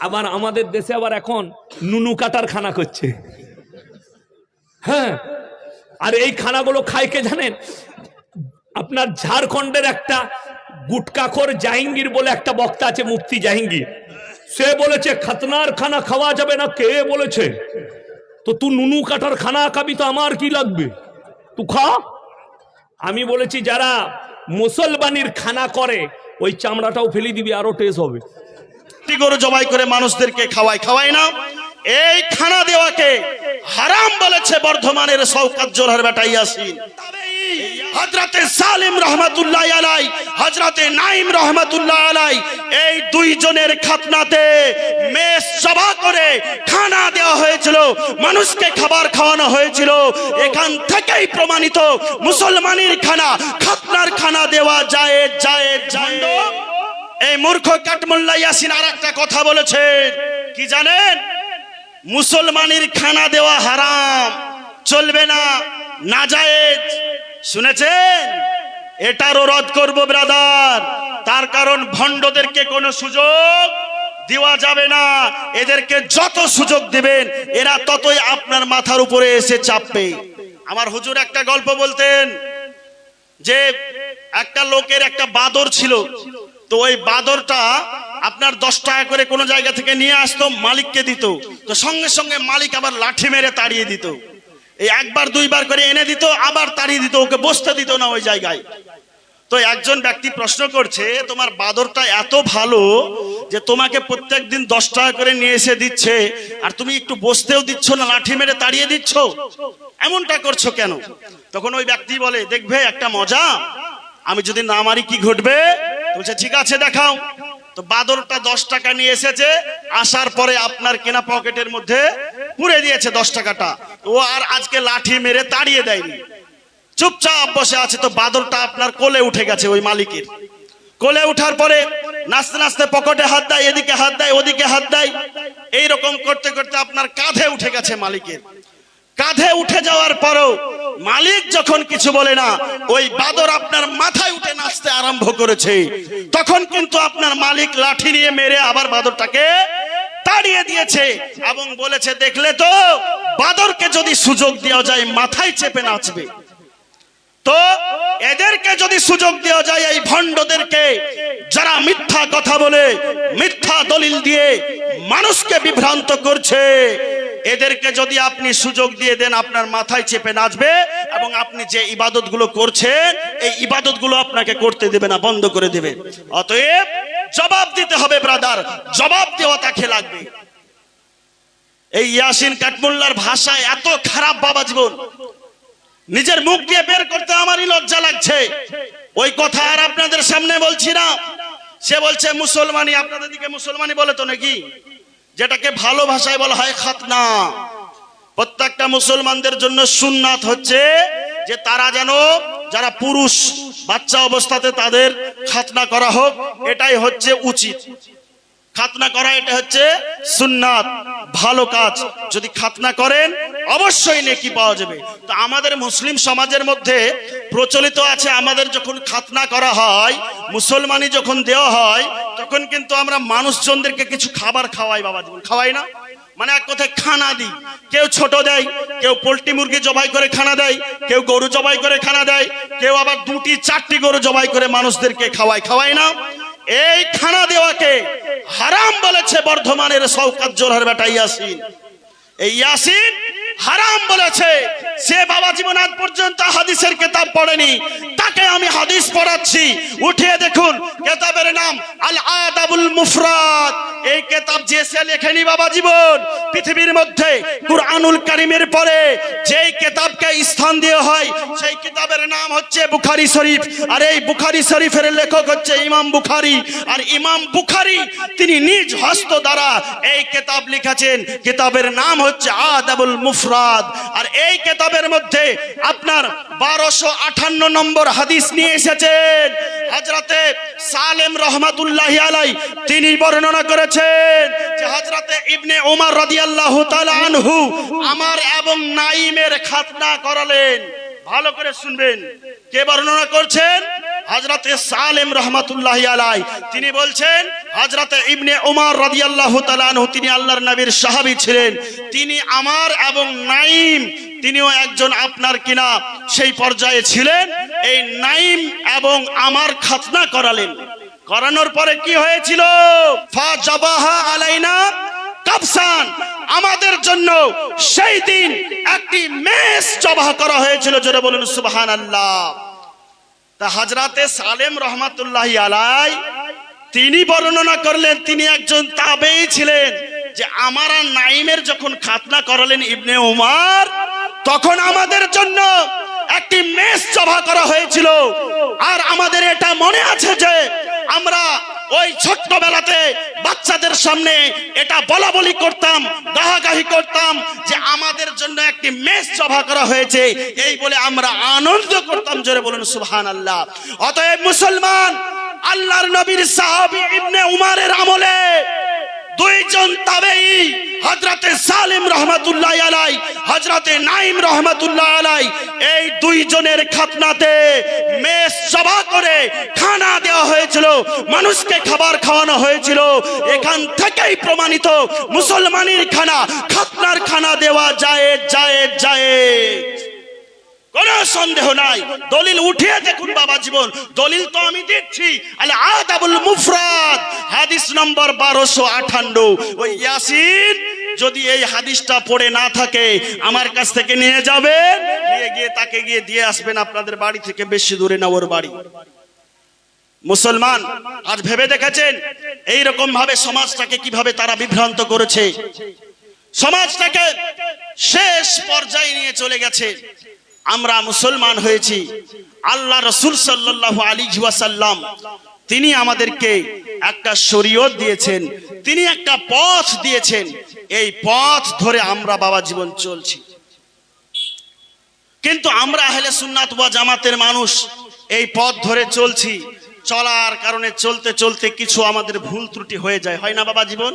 আবার আমাদের দেশে আবার এখন নুনু কাটার খানা করছে। হ্যাঁ? আর এই খানাগুলো খায় কে জানেন? আপনার ঝাড়খণ্ডের একটা গুটকাখোর জাহাঙ্গীর বলে একটা বক্তা আছে, মুফতি জাহাঙ্গীর। সে বলেছে, খাতনার খানা খাওয়া যাবে না, কে বলেছে? তো তুই নুনু কাটার খানা খাবি তো আমার কি লাগবে? তুই খা। আমি বলেছি, যারা মুসলমানির খানা করে, ওই চামড়াটাও ফেলে দিবি, আরও টেস্ট হবে। একটি গরু জবাই করে মানুষদেরকে খাওয়ায় খাওয়ায় না। এই খানা দেওয়াকে হারাম বলেছে বর্ধমানের সৌকাত জোরহার বেটা হজরতে সালিম আলাই হজরতে নাইম আলাই এই দুইজনের খাতনাতে মেষ জবা করে খানা দেওয়া হয়েছিল, মানুষকে খাবার খাওয়ানো হয়েছিল। এখান থেকেই প্রমাণিত মুসলমানের খানা, খাতনার খানা দেওয়া যায় যায় মূর্খ কাটমোল্লা ইয়াসিন আর একটা কথা বলেছে। কি জানেন? মুসলমানের খানা দেওয়া হারাম, চলবে না না, নাজায়েজ। শুনেছেন? এটারও রদ করব, ব্রাদার। তার কারণ ভণ্ডদেরকে কোনো সুযোগ দেওয়া যাবে না। এদেরকে যত সুযোগ দিবেন, এরা ততই আপনার মাথার উপরে এসে চাপবে। আমার হুজুর একটা গল্প বলতেন যে, একটা লোকের একটা বাদর ছিল। তো ওই বাদরটা আপনার দশ টাকা করে কোনো জায়গা থেকে নিয়ে আসতো, মালিককে দিত। তো সঙ্গে সঙ্গে মালিক আবার লাঠি মেরে তাড়িয়ে দিত। এই একবার দুইবার করে এনে দিত, আবার তাড়িয়ে দিত, ওকে বসতে দিত না ওই জায়গায়। তো একজন ব্যক্তি প্রশ্ন করছে, তোমার বাদরটা এত ভালো যে তোমাকে প্রত্যেক দিন দশ টাকা করে নিয়ে এসে দিচ্ছে, আর তুমি একটু বসতেও দিচ্ছ না, লাঠি মেরে তাড়িয়ে দিচ্ছ? এমনটা করছ কেন? তখন ওই ব্যক্তি বলে দেখবে একটা মজা। আমি যদি না মারি কি ঘটবে? বলছে, ঠিক আছে, দেখাও। তো বাদরটা দশ টাকা নিয়ে এসেছে, আসার পরে আপনার কেনা পকেটের মধ্যে পুরে দিয়েছে দশ টাকাটা। ও আর আজকে লাঠি মেরে তাড়িয়ে দেয়নি। চুপচাপ বসে আছে, তো বাদরটা আপনার কোলে উঠে গেছে ওই মালিকের। কোলে উঠার পরে নাচতে নাচতে পকেটে হাত দেয়, এদিকে হাত দেয়, ওদিকে হাত দেয়। এইরকম করতে করতে আপনার কাঁধে উঠে গেছে মালিকের। কাঁধে উঠে যাওয়ার পরও মালিক যখন কিছু বলে না, ওই বাদর আপনার মাথায় উঠে নাচতে আরম্ভ করেছে। তখন কিন্তু আপনার মালিক লাঠি নিয়ে মেরে আবার বাদরটাকে তাড়িয়ে দিয়েছে এবং বলেছে, দেখলে তো বাদরকে যদি সুযোগ দেওয়া যায়, মাথায় চেপে নাচবে। তো এদেরকে যদি সুযোগ দেওয়া যায়, এই ভণ্ডদেরকে যারা মিথ্যা কথা বলে, মিথ্যা দলিল দিয়ে মানুষকে বিভ্রান্ত করছে। এদেরকে যদি আপনি সুযোগ দিয়ে দেন, আপনার মাথায় চেপে নাচবে এবং আপনি যে ইবাদতগুলো করছেন, এই ইবাদতগুলো আপনাকে করতে দেবে না, বন্ধ করে দেবে। অতএব জবাব দিতে হবে, ব্রাদার। জবাব দেওয়া তাকে লাগবে? এই ইয়াসিন কাটমুল্লার ভাষা এত খারাপ, বাবা জীবন। নিজের মুখ দিয়ে বের করতে আমারই লজ্জা লাগছে। ওই কথা আর আপনাদের সামনে বলছি না। সে বলছে, মুসলমানি, আপনাদের দিকে মুসলমানি বলে তো নাকি? যেটাকে ভালো ভাষায় বলা হয় খাতনা। প্রত্যেকটা মুসলমানদের জন্য সুন্নাত হচ্ছে যে তারা যেন, যারা পুরুষ, বাচ্চা অবস্থাতে তাদের খাতনা করা হোক, এটাই হচ্ছে উচিত। খাতনা করা, এটা হচ্ছে সুন্নাত। ভালো কাজ। যদি খাতনা করেন, অবশ্যই নেকি পাওয়া যাবে। তো আমাদের মুসলিম সমাজের মধ্যে প্রচলিত আছে, আমাদের যখন খাতনা করা হয়, মুসলমানি যখন দেওয়া হয়, তখন কিন্তু আমরা মানুষজনদেরকে কিছু খাবার খাওয়াই, বাবা জীবন। খাওয়াই না? মানে এক কথায় খানা দিই। কেউ ছোট দেয়, কেউ পোলট্রি মুরগি জবাই করে খানা দেয়, কেউ গরু জবাই করে খানা দেয়, কেউ আবার দুটি, চারটি গরু জবাই করে মানুষদেরকে খাওয়ায়। খাওয়ায় না? এই খানা দেওয়াকে হারাম বলেছে বর্ধমানের সৌকাত জোরহার বেটা ইয়াসিন। এই ইয়াসিন হারাম বলেছে। সে বাবা জীবন আজ পর্যন্ত হাদিসের কেতাব পড়েনি। তাকে আমি হাদিস পড়াচ্ছি। উঠিয়ে দেখুন, কেতাবের নাম আল আদাবুল মুফরাদ। এই কেতাব যে সে লেখেনি বাবা জীবন, পৃথিবীর মধ্যে কুরআনুল কারিমের পরে যেই কেতাবকে স্থান দেওয়া হয়, সেই কিতাবের নাম হচ্ছে বুখারি শরীফ। আর এই বুখারি শরীফের লেখক হচ্ছে ইমাম বুখারি। আর ইমাম বুখারি তিনি নিজ হস্ত দ্বারা এই কেতাব লিখেছেন। কিতাবের নাম হচ্ছে আদাবুল মুফরাদ। আর এই কেতাবের মধ্যে আপনার বারোশো আঠান্ন নম্বর হাদিস নিয়ে এসেছেন। হাজরাতে সালেম রহমাতুল্লাহ আলাই তিনি বর্ণনা করেছেন যে হাজরাতে ইবনে ওমর রাদিয়াল্লাহু তাআলা আনহু আমার এবং নাইমের খাতনা করালেন। ভালো করে শুনবেন। কে বর্ণনা করছেন? হজরতে সালেম রহমাতুল্লাহ আলাই তিনি বলছেন হজরতে ইবনে ওমর রাদিয়াল্লাহু তাআলা আনহু, তিনি আল্লাহর নবীর সাহাবী ছিলেন। তিনি আমার এবং নাইম, তিনিও একজন আপনার কিনা, সেই পর্যায়ে ছিলেন। এই নাইম এবং আমার খাতনা করালেন। করানোর পরে কি হয়েছিল? ফা জাবাহা আলাইনা কাবসান। আমাদের জন্য সেই দিন একটি মেষ জবাহ করা হয়েছিল, জোরে বলুন সুবাহান আল্লাহ তা হাজরাতে সালেম রহমাতুল্লাহ আলাই তিনি বর্ণনা করলেন, তিনি একজন তাবেই ছিলেন, যে আমার আর নাইমের যখন খাতনা করালেন ইবনে উমার, তখন আমাদের জন্য একটি মেষ সভা করা হয়েছিল। আর আমাদের এটা মনে আছে যে আমরা ওই ছোট্টবেলাতে বাচ্চাদের সামনে এটা বলা বলি করতাম, গাহাগাহি করতাম, যে আমাদের জন্য একটি মেষ সভা করা হয়েছে। এই বলে আমরা আনন্দ করতাম, জোরে বলুন সুহান আল্লাহ অতএব মুসলমান আল্লাহর নবীর সাহাবী ইবনে উমারের আমলে দুইজন তাবেই হজরতে সালিম রহমাতুল্লাহ আলাই হজরতে নাইম রহমাতুল্লাহ আলাই এই দুইজনের খাতনাতে মেষ সভা করে খানা দেওয়া হয়েছিল, মানুষকে খাবার খাওয়ানো হয়েছিল। এখান থেকেই প্রমাণিত মুসলমানের খানা, খাতনার খানা দেওয়া যায় যায় কোন সন্দেহ নাই। দলিল উঠিয়ে দেখুন বাবা জীবন? দলিল তো আমি দিচ্ছি আলে আদাবুল মুফরাদ, হাদিস নম্বর বারোশো আঠান্ন। ওই ইয়াসিন, যদি এই হাদিসটা পড়ে না থাকে, আমার কাছ থেকে নিয়ে যাবেন নিয়ে গিয়ে তাকে গিয়ে দিয়ে আসবেন আপনাদের বাড়ি থেকে, বেশি দূরে না ওর বাড়ি। মুসলমান, আজ ভেবে দেখেছেন? এই রকম ভাবে সমাজটাকে কীভাবে তারা বিভ্রান্ত করেছে? সমাজটাকে শেষ পর্যায়ে নিয়ে চলে গেছে। আমরা মুসলমান হয়েছি। আল্লাহ রসুল সাল্লাহ আলী সাল্লাম তিনি আমাদেরকে একটা শরীয়ত দিয়েছেন, তিনি একটা পথ দিয়েছেন। এই পথ ধরে আমরা বাবা জীবন চলছি। কিন্তু আমরা আহলে সুন্নাত ওয়া জামাতের মানুষ এই পথ ধরে চলছি। চলার কারণে চলতে চলতে কিছু আমাদের ভুল ত্রুটি হয়ে যায়। হয় না বাবা জীবন?